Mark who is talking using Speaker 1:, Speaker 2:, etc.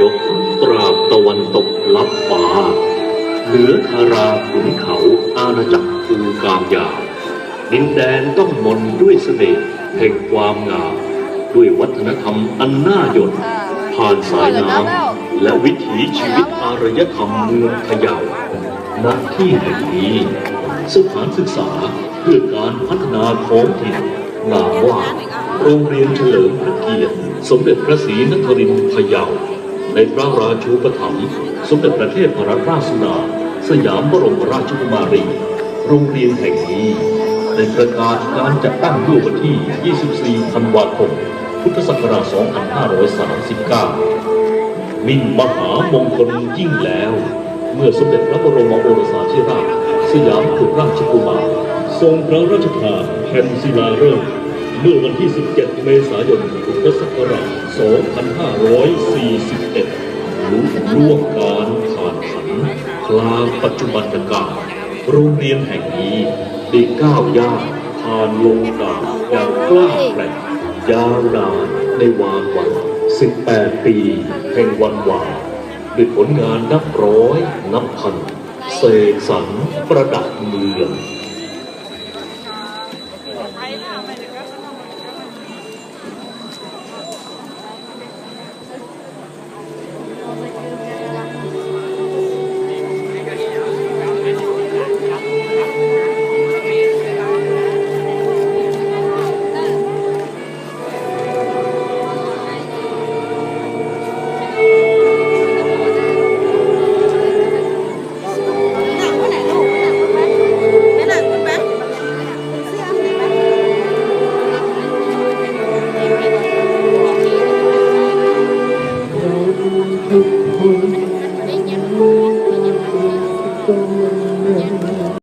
Speaker 1: ยกตราบตะวันตกลับฟ้า เหนือธาราขุนเขาอาณาจักรภูกามยาวดินแดนต้องมนด้วยเสน่ห์แห่งความงามด้วยวัฒนธรรมอันน่าหยด ผ่านสายน้ำและวิถีชีวิตอารยธรรมเมืองพะเยาณที่แห่งนี้ สถานศึกษาเพื่อการพัฒนาท้องถิ่นนามว่า โรงเรียนเฉลิมพระเกียรติ สมเด็จพระศรีนครินทร์พะเยา ในพระราชูปถัมภ์สมเด็จพระเทพรัตนราชสุดาสยามบรมราชกุมารี โรงเรียนแห่งนี้ได้ประกาศการจัดตั้งเมื่อวันที่ 24 ธันวาคม พุทธศักราช 2539 มิ่งมหามงคลยิ่งแล้ว เมื่อสมเด็จพระบรมโอรสาธิราชสยามกุฎราชกุมารทรงพระราชทานแผ่นศิลาฤกษ์เมื่อวันที่ 17 เมษายน พุทธศักราช 2541 รู้ล่วงการผ่านผันคลางปัจจุบันกาลโรงเรียนแห่งนี้ได้ก้าวย่างผ่านลงดาอย่างกล้าแกร่งยาวนานในวานวัน 18 ปีแห่งวันวานด้วยผลงานนับร้อยนับพันเสกสรรประดับเมือง